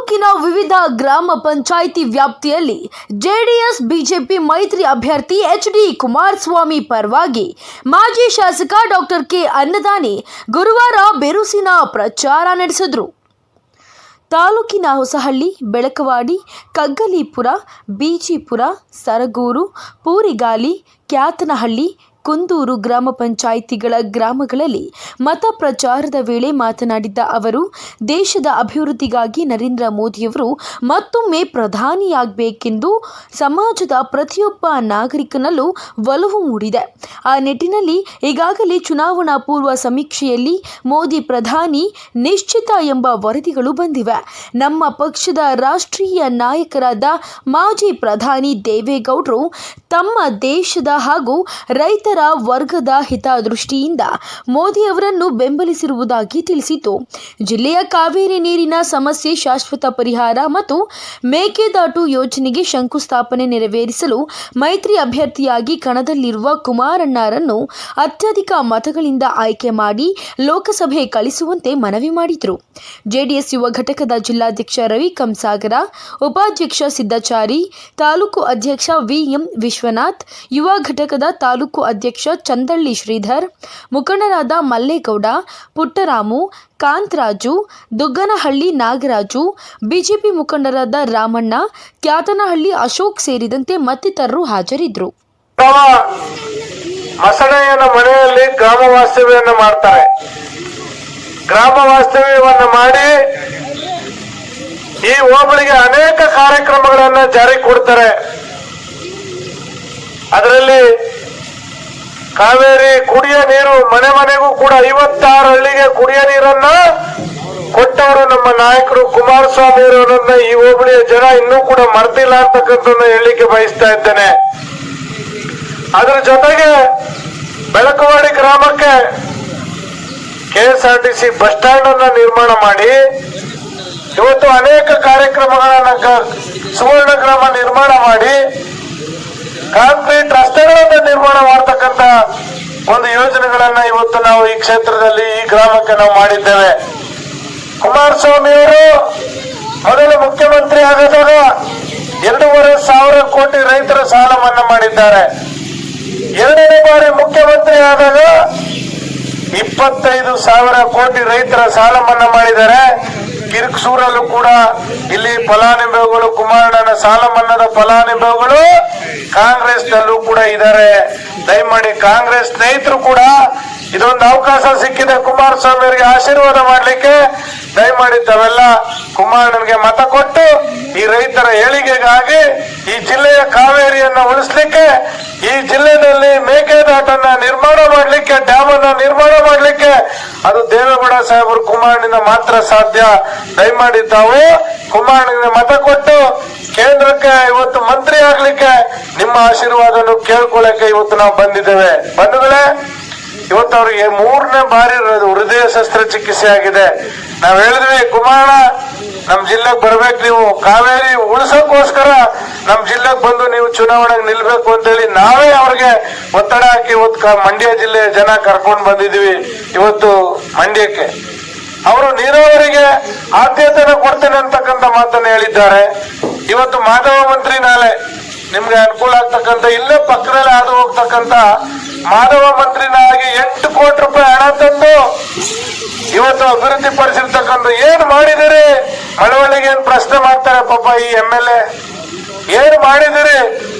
ತಾಲೂಕಿನ ವಿವಿಧ ಗ್ರಾಮ ಪಂಚಾಯಿತಿ ವ್ಯಾಪ್ತಿಯಲ್ಲಿ ಜೆಡಿಎಸ್, ಬಿಜೆಪಿ ಮೈತ್ರಿ ಅಭ್ಯರ್ಥಿ ಎಚ್ ಡಿ ಕುಮಾರಸ್ವಾಮಿ ಪರವಾಗಿ ಮಾಜಿ ಶಾಸಕ ಡಾಕ್ಟರ್ ಕೆ ಅನ್ನದಾನಿ ಗುರುವಾರ ಬಿರುಸಿನ ಪ್ರಚಾರ ನಡೆಸಿದರು. ತಾಲೂಕಿನ ಹೊಸಹಳ್ಳಿ, ಬೆಳಕವಾಡಿ, ಕಗ್ಗಲೀಪುರ ಬೀಜಿಪುರ ಸರಗೂರು, ಪೂರಿಗಾಲಿ, ಕ್ಯಾತನಹಳ್ಳಿ ಕುಂದೂರು ಗ್ರಾಮ ಪಂಚಾಯಿತಿಗಳ ಗ್ರಾಮಗಳಲ್ಲಿ ಮತ ಪ್ರಚಾರದ ವೇಳೆ ಮಾತನಾಡಿದ್ದ ಅವರು, ದೇಶದ ಅಭಿವೃದ್ಧಿಗಾಗಿ ನರೇಂದ್ರ ಮೋದಿಯವರು ಮತ್ತೊಮ್ಮೆ ಪ್ರಧಾನಿಯಾಗಬೇಕೆಂದು ಸಮಾಜದ ಪ್ರತಿಯೊಬ್ಬ ನಾಗರಿಕನಲ್ಲೂ ಒಲವು ಮೂಡಿದೆ. ಆ ನಿಟ್ಟಿನಲ್ಲಿ ಈಗಾಗಲೇ ಚುನಾವಣಾ ಪೂರ್ವ ಸಮೀಕ್ಷೆಯಲ್ಲಿ ಮೋದಿ ಪ್ರಧಾನಿ ನಿಶ್ಚಿತ ಎಂಬ ವರದಿಗಳು ಬಂದಿವೆ. ನಮ್ಮ ಪಕ್ಷದ ರಾಷ್ಟ್ರೀಯ ನಾಯಕರಾದ ಮಾಜಿ ಪ್ರಧಾನಿ ದೇವೇಗೌಡರು ತಮ್ಮ ದೇಶದ ಹಾಗೂ ರೈತರ ವರ್ಗದ ಹಿತದೃಷ್ಟಿಯಿಂದ ಮೋದಿ ಅವರನ್ನು ಬೆಂಬಲಿಸಿರುವುದಾಗಿ ತಿಳಿಸಿತು. ಜಿಲ್ಲೆಯ ಕಾವೇರಿ ನೀರಿನ ಸಮಸ್ಯೆ ಶಾಶ್ವತ ಪರಿಹಾರ ಮತ್ತು ಮೇಕೆದಾಟು ಯೋಜನೆಗೆ ಶಂಕುಸ್ಥಾಪನೆ ನೆರವೇರಿಸಲು ಮೈತ್ರಿ ಅಭ್ಯರ್ಥಿಯಾಗಿ ಕಣದಲ್ಲಿರುವ ಕುಮಾರಣ್ಣರನ್ನು ಅತ್ಯಧಿಕ ಮತಗಳಿಂದ ಆಯ್ಕೆ ಮಾಡಿ ಲೋಕಸಭೆ ಕಳಿಸುವಂತೆ ಮನವಿ ಮಾಡಿದರು. ಜೆಡಿಎಸ್ ಯುವ ಘಟಕದ ಜಿಲ್ಲಾಧ್ಯಕ್ಷ ರವಿ ಕಂಸಾಗರ ಉಪಾಧ್ಯಕ್ಷ ಸಿದ್ದಾಚಾರಿ, ತಾಲೂಕು ಅಧ್ಯಕ್ಷ ವಿಎಂ ವಿಶ್ವನಾಥ್, ಯುವ ಘಟಕದ ತಾಲೂಕು ಅಧ್ಯಕ್ಷ ಚಂದಳ್ಳಿ ಶ್ರೀಧರ್, ಮುಖಂಡರಾದ ಮಲ್ಲೇಗೌಡ, ಪುಟ್ಟರಾಮು, ಕಾಂತರಾಜು, ದುಗ್ಗನಹಳ್ಳಿ ನಾಗರಾಜು, ಬಿಜೆಪಿ ಮುಖಂಡರಾದ ರಾಮಣ್ಣ, ಕ್ಯಾತನಹಳ್ಳಿ ಅಶೋಕ್ ಸೇರಿದಂತೆ ಮತ್ತಿತರರು ಹಾಜರಿದ್ದರು. ತಮ್ಮ ಮನೆಯಲ್ಲಿ ಗ್ರಾಮ ವಾಸ್ತವ್ಯವನ್ನು ಮಾಡ್ತಾರೆ. ಗ್ರಾಮ ವಾಸ್ತವ್ಯವನ್ನು ಮಾಡಿ ಈ ಹೋಬಳಿಗೆ ಅನೇಕ ಕಾರ್ಯಕ್ರಮಗಳನ್ನ ಜಾರಿ ಕೊಡ್ತಾರೆ. ಅದರಲ್ಲಿ ಕಾವೇರಿ ಕುಡಿಯ ನೀರು ಮನೆ ಮನೆಗೂ ಕೂಡ ಐವತ್ತಾರು ಹಳ್ಳಿಗೆ ಕುಡಿಯ ನೀರನ್ನ ಕೊಟ್ಟವರು ನಮ್ಮ ನಾಯಕರು ಕುಮಾರಸ್ವಾಮಿ ಅವರನ್ನ ಈ ಹೋಬಳಿಯ ಜನ ಇನ್ನೂ ಕೂಡ ಮರ್ತಿಲ್ಲ ಅಂತಕ್ಕಂಥ ಹೇಳಲಿಕ್ಕೆ ಬಯಸ್ತಾ ಇದ್ದೇನೆ. ಅದರ ಜೊತೆಗೆ ಬೆಳಕವಾಡಿ ಗ್ರಾಮಕ್ಕೆ ಕೆಎಸ್ಆರ್ಟಿಸಿ ಬಸ್ ಸ್ಟ್ಯಾಂಡ್ ಅನ್ನ ನಿರ್ಮಾಣ ಮಾಡಿ. ಇವತ್ತು ಅನೇಕ ಕಾರ್ಯಕ್ರಮಗಳನ್ನ ಕ- ಸುವರ್ಣ ಗ್ರಾಮ ನಿರ್ಮಾಣ ಮಾಡಿ ಕಾಂಕ್ರೀಟ್ ರಸ್ತೆಗಳನ್ನ ನಿರ್ಮಾಣ ಮಾಡತಕ್ಕಂತ ಒಂದು ಯೋಜನೆಗಳನ್ನ ಇವತ್ತು ನಾವು ಈ ಕ್ಷೇತ್ರದಲ್ಲಿ, ಈ ಗ್ರಾಮಕ್ಕೆ ನಾವು ಮಾಡಿದ್ದೇವೆ. ಕುಮಾರಸ್ವಾಮಿ ಅವರು ಮೊದಲು ಮುಖ್ಯಮಂತ್ರಿ ಆಗದಾಗ ಎರಡೂವರೆ ಸಾವಿರ ಕೋಟಿ ರೈತರ ಸಾಲ ಮನ್ನಾ ಮಾಡಿದ್ದಾರೆ. ಎರಡನೇ ಬಾರಿ ಮುಖ್ಯಮಂತ್ರಿ ಆದಾಗ ಇಪ್ಪತ್ತೈದು ಸಾವಿರ ಕೋಟಿ ರೈತರ ಸಾಲ ಮನ್ನಾ ಮಾಡಿದ್ದಾರೆ. ಕಿರ್ಕ್ಸೂರಲ್ಲೂ ಕೂಡ ಇಲ್ಲಿ ಫಲಾನುಭವಿಗಳು, ಕುಮಾರಣ್ಣನ ಸಾಲ ಮನ್ನಾದ ಫಲಾನುಭವಿಗಳು ಕಾಂಗ್ರೆಸ್ನಲ್ಲೂ ಕೂಡ ಇದ್ದಾರೆ. ದಯಮಾಡಿ ಕಾಂಗ್ರೆಸ್ ಸ್ನೇಹಿತರು ಕೂಡ ಇದೊಂದು ಅವಕಾಶ ಸಿಕ್ಕಿದೆ. ಕುಮಾರಸ್ವಾಮಿ ಅವರಿಗೆ ಆಶೀರ್ವಾದ ಮಾಡ್ಲಿಕ್ಕೆ ದಯಮಾಡಿ ತಾವೆಲ್ಲ ಕುಮಾರಣ್ಣನಿಗೆ ಮತ ಕೊಟ್ಟು ಈ ರೈತರ ಏಳಿಗೆಗಾಗಿ ಈ ಜಿಲ್ಲೆಯ ಕಾವೇರಿಯನ್ನ ಉಳಿಸ್ಲಿಕ್ಕೆ, ಈ ಜಿಲ್ಲೆಯಲ್ಲಿ ಮೇಕೆದಾಟನ್ನ ನಿರ್ಮಾಣ ಮಾಡ್ಲಿಕ್ಕೆ ಡ್ಯಾಮ್ ಅನ್ನ ನಿರ್ಮಾಣ ಮಾಡ್ಲಿಕ್ಕೆ ಅದು ದೇವೇಗೌಡ ಸಾಹೇಬರು ಕುಮಾರಣ್ಣಿಂದ ಮಾತ್ರ ಸಾಧ್ಯ. ದಯಮಾಡಿ ತಾವು ಕುಮಾರಣ್ಣನಿಗೆ ಮತ ಕೊಟ್ಟು ಕೇಂದ್ರಕ್ಕೆ ಇವತ್ತು ಮಂತ್ರಿ ಆಗ್ಲಿಕ್ಕೆ ನಿಮ್ಮ ಆಶೀರ್ವಾದವನ್ನು ಕೇಳ್ಕೊಳ್ಳಕ್ಕೆ ಇವತ್ತು ನಾವು ಬಂದಿದ್ದೇವೆ. ಬಂಧುಗಳೇ ಅವ್ರಿಗೆ ಮೂರನೇ ಬಾರಿ ಹೃದಯ ಶಸ್ತ್ರಚಿಕಿತ್ಸೆ ಆಗಿದೆ. ನಾವ್ ಹೇಳಿದ್ವಿ, ಕುಮಾರ, ನಮ್ ಜಿಲ್ಲೆಗೆ ಬರ್ಬೇಕು ನೀವು. ಕಾವೇರಿ ಉಳಿಸೋಕೋಸ್ಕರ ನಮ್ ಜಿಲ್ಲೆಗೆ ಬಂದು ನೀವು ಚುನಾವಣೆಗೆ ನಿಲ್ಬೇಕು ಅಂತೇಳಿ ನಾವೇ ಅವ್ರಿಗೆ ಒತ್ತಡ ಹಾಕಿ ಇವತ್ತು ಮಂಡ್ಯ ಜಿಲ್ಲೆಯ ಜನ ಕರ್ಕೊಂಡು ಬಂದಿದ್ವಿ ಇವತ್ತು ಮಂಡ್ಯಕ್ಕೆ. ಅವರು ನೀರಾವರಿಗೆ ಆದ್ಯತೆನ ಕೊಡ್ತೇನೆ ಅಂತಕ್ಕಂಥ ಮಾತನ್ನ ಹೇಳಿದ್ದಾರೆ. ಇವತ್ತು ಮಾಧವ ಮಂತ್ರಿ ನಾಳೆ ನಿಮ್ಗೆ ಅನುಕೂಲ ಆಗ್ತಕ್ಕಂಥ, ಇಲ್ಲೇ ಪಕ್ಕದಲ್ಲಿ ಹಾದು ಹೋಗ್ತಕ್ಕಂಥ ಮಾಧವ ಮಂತ್ರಿನಾಗಿ ಎಂಟು ಕೋಟಿ ರೂಪಾಯಿ ಹಣ ತಂದು ಇವತ್ತು ಅಭಿವೃದ್ಧಿ ಪಡಿಸಿರ್ತಕ್ಕಂಥ ಏನ್ ಮಾಡಿದಿರಿ? ಮಳವಳ್ಳಿಗೆ ಏನ್ ಪ್ರಶ್ನೆ ಮಾಡ್ತಾರೆ ಪಾಪ ಈ ಎಂ ಎಲ್ ಎ. ಏನ್ ಮಾಡಿದಿರಿ?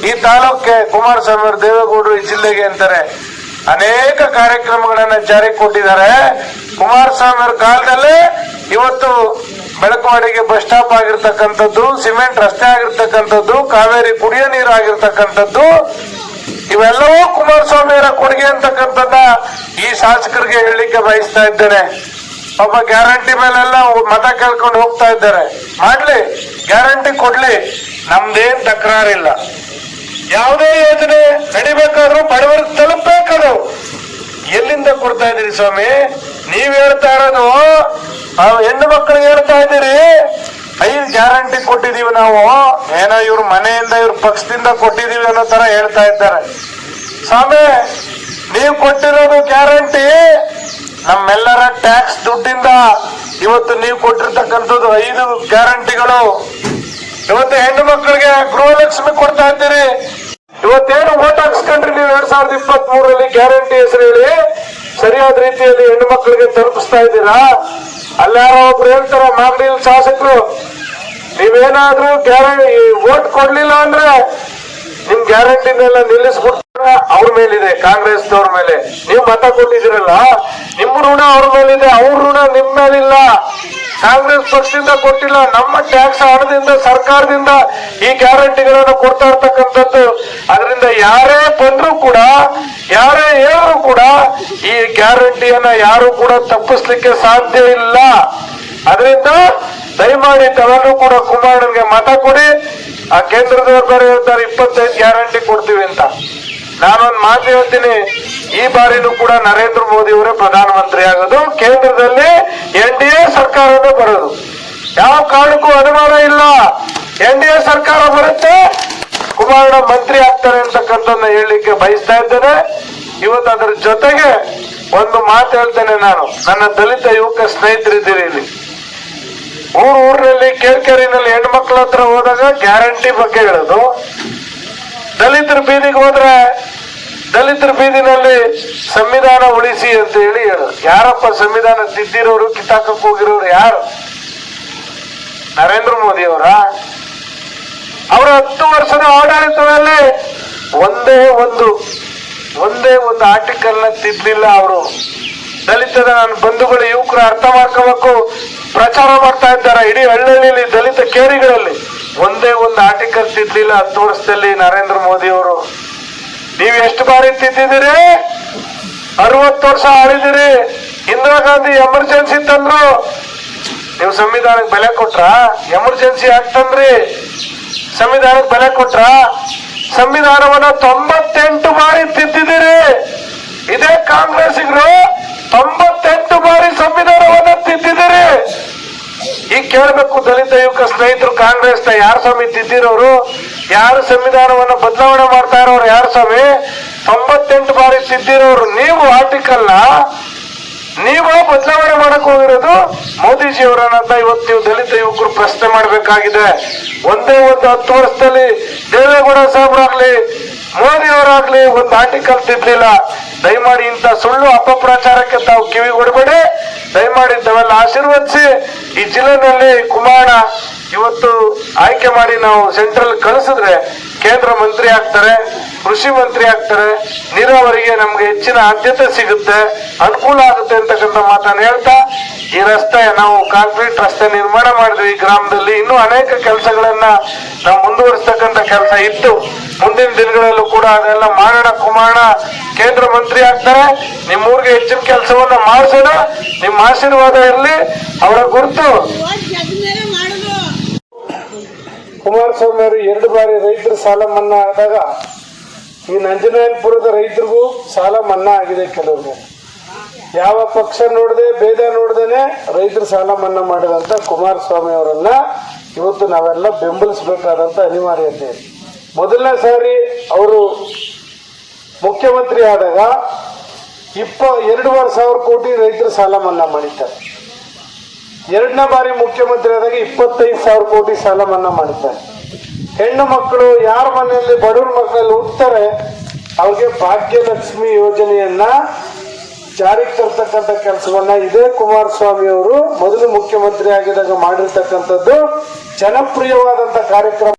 ಈ ತಾಲೂಕೆ ಕುಮಾರಸ್ವಾಮಿ ಅವರು ದೇವೇಗೌಡರು ಈ ಜಿಲ್ಲೆಗೆ ಅಂತಾರೆ. ಅನೇಕ ಕಾರ್ಯಕ್ರಮಗಳನ್ನ ಜಾರಿ ಕೊಟ್ಟಿದ್ದಾರೆ. ಕುಮಾರಸ್ವಾಮಿ ಅವರ ಕಾಲದಲ್ಲಿ ಇವತ್ತು ಬೆಳಕವಾಡಿಗೆ ಬಸ್ ಸ್ಟಾಪ್ ಆಗಿರ್ತಕ್ಕಂಥದ್ದು, ಸಿಮೆಂಟ್ ರಸ್ತೆ ಆಗಿರ್ತಕ್ಕಂಥದ್ದು, ಕಾವೇರಿ ಕುಡಿಯೋ ನೀರು ಆಗಿರ್ತಕ್ಕಂಥದ್ದು ಇವೆಲ್ಲವೂ ಕುಮಾರಸ್ವಾಮಿ ಅವರ ಕೊಡುಗೆ ಅಂತಕ್ಕಂಥದ್ದ ಈ ಶಾಸಕರಿಗೆ ಹೇಳಲಿಕ್ಕೆ ಬಯಸ್ತಾ ಇದ್ದೇನೆ. ಒಬ್ಬ ಗ್ಯಾರಂಟಿ ಮೇಲೆಲ್ಲ ಮತ ಕೇಳ್ಕೊಂಡು ಹೋಗ್ತಾ ಇದ್ದಾರೆ. ಮಾಡ್ಲಿ, ಗ್ಯಾರಂಟಿ ಕೊಡ್ಲಿ. ನಮ್ದೇನ್ ತಕರಾರಿಲ್ಲ. ಯಾವುದೇ ಯೋಜನೆ ನಡಿಬೇಕಾದ್ರೂ ಬಡವರಿಗೆ ತಲುಪಬೇಕದು. ಎಲ್ಲಿಂದ ಕೊಡ್ತಾ ಇದ್ದೀರಿ ಸ್ವಾಮಿ? ನೀವ್ ಹೇಳ್ತಾ ಇರೋದು ಹೆಣ್ಣು ಮಕ್ಕಳಿಗೆ ಹೇಳ್ತಾ ಇದ್ದೀರಿ. ಐದು ಗ್ಯಾರಂಟಿ ಕೊಟ್ಟಿದೀವಿ ನಾವು. ಏನೋ ಇವ್ರ ಮನೆಯಿಂದ ಇವ್ರ ಪಕ್ಷದಿಂದ ಕೊಟ್ಟಿದೀವಿ ಅನ್ನೋ ತರ ಹೇಳ್ತಾ ಇದ್ದಾರೆ. ಸ್ವಾಮಿ, ನೀವು ಕೊಟ್ಟಿರೋದು ಗ್ಯಾರಂಟಿ. ನಮ್ಮೆಲ್ಲರ ಟ್ಯಾಕ್ಸ್ ದುಡ್ಡಿಂದ ಇವತ್ತು ನೀವು ಕೊಟ್ಟಿರ್ತಕ್ಕಂಥದ್ದು ಐದು ಗ್ಯಾರಂಟಿಗಳು. ಇವತ್ತು ಹೆಣ್ಣು ಮಕ್ಕಳಿಗೆ ಗೃಹಲಕ್ಷ್ಮಿ ಕೊಡ್ತಾ ಇದ್ದೀರಿ. ಇವತ್ತೇನು ಓಟ್ ಹಾಕ್ಸ್ಕೊಂಡ್ರಿ ನೀವು ಎರಡ್ ಸಾವಿರದ ಇಪ್ಪತ್ತ್ ಮೂರರಲ್ಲಿ ಗ್ಯಾರಂಟಿ ಹೆಸರು ಹೇಳಿ. ಸರಿಯಾದ ರೀತಿಯಲ್ಲಿ ಹೆಣ್ಣು ಮಕ್ಕಳಿಗೆ ತಲುಪಿಸ್ತಾ ಇದ್ದೀರಾ? ಅಲ್ಲಾರೋ ಒಬ್ರು ಹೇಳ್ತಾರ, ಮಾಗಡಿಲ್ ಶಾಸಕರು, ನೀವೇನಾದ್ರೂ ಗ್ಯಾರಂಟಿ ಓಟ್ ಕೊಡ್ಲಿಲ್ಲ ಅಂದ್ರೆ ನಿಮ್ ಗ್ಯಾರಂಟಿನೆಲ್ಲ ನಿಲ್ಲಿಸ್ಬಿಟ್ರೆ ಅವ್ರ ಮೇಲಿದೆ ಕಾಂಗ್ರೆಸ್ ಅವ್ರ ಮೇಲೆ. ನೀವು ಮತ ಕೊಟ್ಟಿದ್ದೀರಲ್ಲ, ನಿಮ್ ಋಣ ಅವ್ರ ಮೇಲಿದೆ, ಅವ್ರ ಋಣ ನಿಮ್ ಮೇಲಿಲ್ಲ. ಕಾಂಗ್ರೆಸ್ ಪಕ್ಷದಿಂದ ಕೊಟ್ಟಿಲ್ಲ, ನಮ್ಮ ಟ್ಯಾಕ್ಸ್ ಹಣದಿಂದ ಸರ್ಕಾರದಿಂದ ಈ ಗ್ಯಾರಂಟಿಗಳನ್ನು ಕೊಡ್ತಾ ಇರ್ತಕ್ಕಂಥದ್ದು. ಅದರಿಂದ ಯಾರೇ ಬಂದ್ರು ಕೂಡ, ಯಾರೇ ಹೇಳಿದ್ರು ಕೂಡ ಈ ಗ್ಯಾರಂಟಿಯನ್ನ ಯಾರು ಕೂಡ ತಪ್ಪಿಸ್ಲಿಕ್ಕೆ ಸಾಧ್ಯ ಇಲ್ಲ. ಅದರಿಂದ ದಯಮಾಡಿ ತಾವೆಲ್ಲರೂ ಕೂಡ ಕುಮಾರನಿಗೆ ಮತ ಕೊಡಿ. ಆ ಕೇಂದ್ರದವ್ರು ಬೇರೆ ಹೇಳ್ತಾರೆ, ಇಪ್ಪತ್ತೈದು ಗ್ಯಾರಂಟಿ ಕೊಡ್ತೀವಿ ಅಂತ. ನಾನೊಂದು ಮಾತು ಹೇಳ್ತೀನಿ, ಈ ಬಾರಿನೂ ಕೂಡ ನರೇಂದ್ರ ಮೋದಿ ಅವರೇ ಪ್ರಧಾನಮಂತ್ರಿ ಆಗೋದು. ಕೇಂದ್ರದಲ್ಲಿ ಎನ್ ಡಿ ಎ ಸರ್ಕಾರನೇ ಬರೋದು. ಯಾವ ಕಾರಣಕ್ಕೂ ಅನುಮಾನ ಇಲ್ಲ. ಎನ್ ಡಿ ಎ ಸರ್ಕಾರ ಬರುತ್ತೆ, ಕುಮಾರಣ್ಣ ಮಂತ್ರಿ ಆಗ್ತಾರೆ ಅಂತಕ್ಕಂಥದ್ದನ್ನ ಹೇಳಲಿಕ್ಕೆ ಬಯಸ್ತಾ ಇದ್ದೇನೆ. ಇವತ್ತು ಅದರ ಜೊತೆಗೆ ಒಂದು ಮಾತು ಹೇಳ್ತೇನೆ ನಾನು. ನನ್ನ ದಲಿತ ಯುವಕ ಸ್ನೇಹಿತರಿದ್ದೀರಿ ಇಲ್ಲಿ. ಊರ್ ಕೇಳ್ಕೆರಿನಲ್ಲಿ ಹೆಣ್ಮಕ್ಳ ಹತ್ರ ಹೋದಾಗ ಗ್ಯಾರಂಟಿ ಬಗ್ಗೆ ಹೇಳೋದು. ದಲಿತರ ಬೀದಿಗೆ ಹೋದ್ರೆ ದಲಿತರ ಬೀದಿನಲ್ಲಿ ಸಂವಿಧಾನ ಉಳಿಸಿ ಅಂತ ಹೇಳಿ ಹೇಳೋದು. ಯಾರಪ್ಪ ಸಂವಿಧಾನ ತಿದ್ದಿರೋರು ಕಿತಾಕಕ್ಕೆ ಹೋಗಿರೋರು ಯಾರು? ನರೇಂದ್ರ ಮೋದಿ ಅವರ? ಅವರ ಹತ್ತು ವರ್ಷದ ಆಡಳಿತದಲ್ಲಿ ಒಂದೇ ಒಂದು ಒಂದೇ ಒಂದು ಆರ್ಟಿಕಲ್ನ ತಿದ್ದಿಲ್ಲ ಅವರು. ದಲಿತದ ನನ್ನ ಬಂಧುಗಳು ಯುವಕರು ಅರ್ಥ ಮಾಡ್ಕೋಬೇಕು. ಪ್ರಚಾರ ಮಾಡ್ತಾ ಇದ್ದಾರೆ. ಇಡೀ ಹಳ್ಳಿಯಲ್ಲಿ ದಲಿತ ಕೇರಿಗಳಲ್ಲಿ. ಒಂದೇ ಒಂದು ಆರ್ಟಿಕಲ್ ತಿದ್ದಿಲ್ಲ. ಹತ್ತು ವರ್ಷದಲ್ಲಿ ನರೇಂದ್ರ ಮೋದಿ ಅವರು. ನೀವು ಎಷ್ಟು ಬಾರಿ ತಿದ್ದಿದ್ದೀರಿ? ಅರವತ್ತು ವರ್ಷ ಆಳಿದಿರಿ ಇಂದಿರಾ ಗಾಂಧಿ ಎಮರ್ಜೆನ್ಸಿ ತಂದ್ರು. ನೀವು ಸಂವಿಧಾನಕ್ಕೆ ಬೆಲೆ ಕೊಟ್ರ? ಎಮರ್ಜೆನ್ಸಿ ಯಾಕೆ ತಂದ್ರಿ? ಸಂವಿಧಾನಕ್ಕೆ ಬೆಲೆ ಕೊಟ್ರ? ಸಂವಿಧಾನವನ್ನ ತೊಂಬತ್ತೆಂಟು ಬಾರಿ ತಿದ್ದಿದ್ದೀರಿ. ಇದೇ ಕಾಂಗ್ರೆಸ್ಸಿಗರು ತೊಂಬತ್ತೆಂಟು ಕೇಳಬೇಕು ದಲಿತ ಯುವಕ ಸ್ನೇಹಿತರು ಕಾಂಗ್ರೆಸ್ ಯಾರು ಸ್ವಾಮಿ ತಿದ್ದಿರೋರು, ಯಾರು ಸಂವಿಧಾನವನ್ನ ಬದಲಾವಣೆ ಮಾಡ್ತಾ ಇರೋರು, ಯಾರು ಸ್ವಾಮಿ? ತೊಂಬತ್ತೆಂಟು ಬಾರಿ ತಿದ್ದಿರೋರು. ನೀವು ಆರ್ಟಿಕಲ್ನ, ನೀವು ಬದಲಾವಣೆ ಮಾಡಕ್ ಹೋಗಿರೋದು ಮೋದಿಜಿ ಅವರನ್ನ ಇವತ್ತು ನೀವು ದಲಿತ ಯುವಕರು ಪ್ರಶ್ನೆ ಮಾಡಬೇಕಾಗಿದೆ. ಒಂದೇ ಒಂದು ಹತ್ತು ವರ್ಷದಲ್ಲಿ ದೇವೇಗೌಡ ಸಾಹೇಬ್ರಾಗ್ಲಿ ಮೋದಿ ಅವರಾಗ್ಲಿ ಒಂದು ಆರ್ಟಿಕಲ್ ತಿದ್ದಿಲ್ಲ ದಯಮಾಡಿ ಇಂಥ ಸುಳ್ಳು ಅಪಪ್ರಚಾರಕ್ಕೆ ತಾವು ಕಿವಿ ಕೊಡಬೇಡಿ ದಯಮಾಡಿ ತಾವೆಲ್ಲ ಆಶೀರ್ವದಿಸಿ ಈ ಜಿಲ್ಲೆನಲ್ಲಿ ಕುಮಾರ ಇವತ್ತು ಆಯ್ಕೆ ಮಾಡಿ ನಾವು ಸೆಂಟ್ರಲ್ ಕಳಿಸಿದ್ರೆ ಕೇಂದ್ರ ಮಂತ್ರಿ ಆಗ್ತಾರೆ, ಕೃಷಿ ಮಂತ್ರಿ ಆಗ್ತಾರೆ, ನೀರಾವರಿಗೆ ನಮ್ಗೆ ಹೆಚ್ಚಿನ ಆದ್ಯತೆ ಸಿಗುತ್ತೆ, ಅನುಕೂಲ ಆಗುತ್ತೆ ಅಂತಕ್ಕಂಥ ಮಾತನ್ನ ಹೇಳ್ತಾ ಈ ರಸ್ತೆ ನಾವು ಕಾಂಕ್ರೀಟ್ ರಸ್ತೆ ನಿರ್ಮಾಣ ಮಾಡಿದ್ವಿ. ಈ ಗ್ರಾಮದಲ್ಲಿ ಇನ್ನೂ ಅನೇಕ ಕೆಲಸಗಳನ್ನ ನಾವು ಮುಂದುವರಿಸ್ತಕ್ಕಂಥ ಕೆಲಸ ಇತ್ತು. ಮುಂದಿನ ದಿನಗಳಲ್ಲೂ ಕೂಡ ಅದೆಲ್ಲ ಮಾಡೋಣ ಕುಮಾರಣ್ಣ ಕೇಂದ್ರ ಮಂತ್ರಿ ಆಗ್ತಾರೆ, ನಿಮ್ಮೂರಿಗೆ ಹೆಚ್ಚಿನ ಕೆಲಸವನ್ನ ಮಾಡಿಸೋಣ, ನಿಮ್ಮ ಆಶೀರ್ವಾದ ಇರಲಿ, ಅವರ ಗುರುತು ಕುಮಾರಸ್ವಾಮಿ ಅವರು ಎರಡು ಬಾರಿ ರೈತರ ಸಾಲ ಮನ್ನಾ ಆದಾಗ, ಈ ನಂಜನಾಯನಪುರದ ರೈತರಿಗೂ ಸಾಲ ಮನ್ನಾ ಆಗಿದೆ ಕೆಲವ್ರಿಗೆ ಯಾವ ಪಕ್ಷ ನೋಡದೆ, ಭೇದ ನೋಡ್ದೇನೆ ರೈತರ ಸಾಲ ಮನ್ನಾ ಮಾಡಿದಂತ ಕುಮಾರಸ್ವಾಮಿ ಅವರನ್ನ ಇವತ್ತು ನಾವೆಲ್ಲ ಬೆಂಬಲಿಸಬೇಕಾದಂತ ಅನಿವಾರ್ಯತೆ. ಮೊದಲನೇ ಸಾರಿ ಅವರು ಮುಖ್ಯಮಂತ್ರಿ ಆದಾಗ ಇಪ್ಪ ಎರಡೂವರೆ ಸಾವಿರ ಕೋಟಿ ರೈತರ ಸಾಲ ಮನ್ನಾ ಮಾಡಿದ್ದಾರೆ. ಎರಡನೇ ಬಾರಿ ಮುಖ್ಯಮಂತ್ರಿ ಆದಾಗ ಇಪ್ಪತ್ತೈದು ಸಾವಿರ ಕೋಟಿ ಸಾಲ ಮನ್ನಾ ಮಾಡಿದ್ದಾರೆ. ಹೆಣ್ಣು ಮಕ್ಕಳು ಯಾರ ಮನೆಯಲ್ಲಿ, ಬಡವ್ರ ಮಕ್ಕಳಲ್ಲಿ ಹುಟ್ಟುತ್ತಾರೆ, ಅವ್ರಿಗೆ ಭಾಗ್ಯಲಕ್ಷ್ಮಿ ಯೋಜನೆಯನ್ನ ಜಾರಿಗೆ ತರ್ತಕ್ಕಂಥ ಕೆಲಸವನ್ನ ಇದೇ ಕುಮಾರಸ್ವಾಮಿ ಅವರು ಮೊದಲು ಮುಖ್ಯಮಂತ್ರಿ ಆಗಿದಾಗ ಮಾಡಿರ್ತಕ್ಕಂಥದ್ದು ಜನಪ್ರಿಯವಾದಂತ ಕಾರ್ಯಕ್ರಮ.